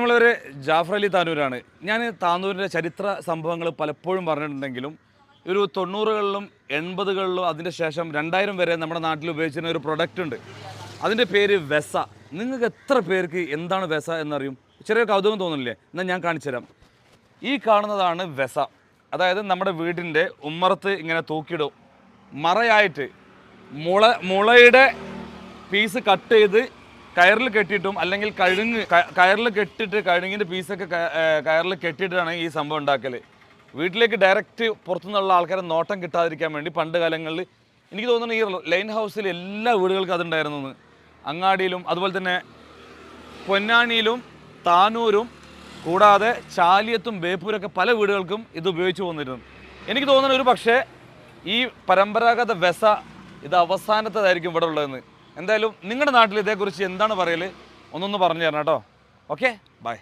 നമ്മളൊരു ജാഫർ അലി താനൂരാണ്. ഞാൻ താനൂരിന്റെ ചരിത്ര സംഭവങ്ങൾ പലപ്പോഴും പറഞ്ഞിട്ടുണ്ടെങ്കിലും ഒരു തൊണ്ണൂറുകളിലും എൺപതുകളിലും അതിന്റെ ശേഷം രണ്ടായിരം വരെ നമ്മുടെ നാട്ടിൽ ഉപയോഗിച്ചിരുന്ന ഒരു പ്രൊഡക്റ്റ് ഉണ്ട്. അതിന്റെ പേര് വെസ. നിങ്ങൾക്ക് എത്ര പേർക്ക് എന്താണ് വെസ എന്നറിയും? ചെറിയ കൗതുകം തോന്നുന്നില്ലേ? എന്നാൽ ഞാൻ കാണിച്ചുതരാം. ഈ കാണുന്നതാണ് വെസ. അതായത് നമ്മുടെ വീടിന്റെ ഉമ്മറത്ത് ഇങ്ങനെ തൂക്കിയിടും. മറയായിട്ട് മുള മുളയുടെ പീസ് കട്ട് ചെയ്ത് കയറിൽ കെട്ടിയിട്ടും അല്ലെങ്കിൽ കഴുങ്ങ് കയറിൽ കെട്ടിട്ട് കഴുങ്ങിന്റെ പീസൊക്കെ കയറിൽ കെട്ടിയിട്ടാണ് ഈ സംഭവം ഉണ്ടാക്കൽ വീട്ടിലേക്ക് ഡയറക്റ്റ് പുറത്തുനിന്നുള്ള ആൾക്കാരെ നോട്ടം കിട്ടാതിരിക്കാൻ വേണ്ടി പണ്ട് കാലങ്ങളിൽ എനിക്ക് തോന്നുന്നു ഈ ലൈൻ ഹൗസിൽ എല്ലാ വീടുകൾക്കും അതുണ്ടായിരുന്നു അങ്ങാടിയിലും അതുപോലെ തന്നെ പൊന്നാനിയിലും താനൂരും കൂടാതെ ചാലിയത്തും ബേപ്പൂരൊക്കെ പല വീടുകൾക്കും ഇത് ഉപയോഗിച്ച് പോന്നിരുന്നു. എനിക്ക് തോന്നുന്നു ഒരു പക്ഷേ ഈ പരമ്പരാഗത വെസ ഇത് അവസാനത്തേതായിരിക്കും ഇവിടെ ഉള്ളതെന്ന്. എന്തായാലും നിങ്ങളുടെ നാട്ടിൽ ഇതേക്കുറിച്ച് എന്താണ് പറയൽ ഒന്നൊന്ന് പറഞ്ഞു തരണം കേട്ടോ. ഓക്കെ? ബൈ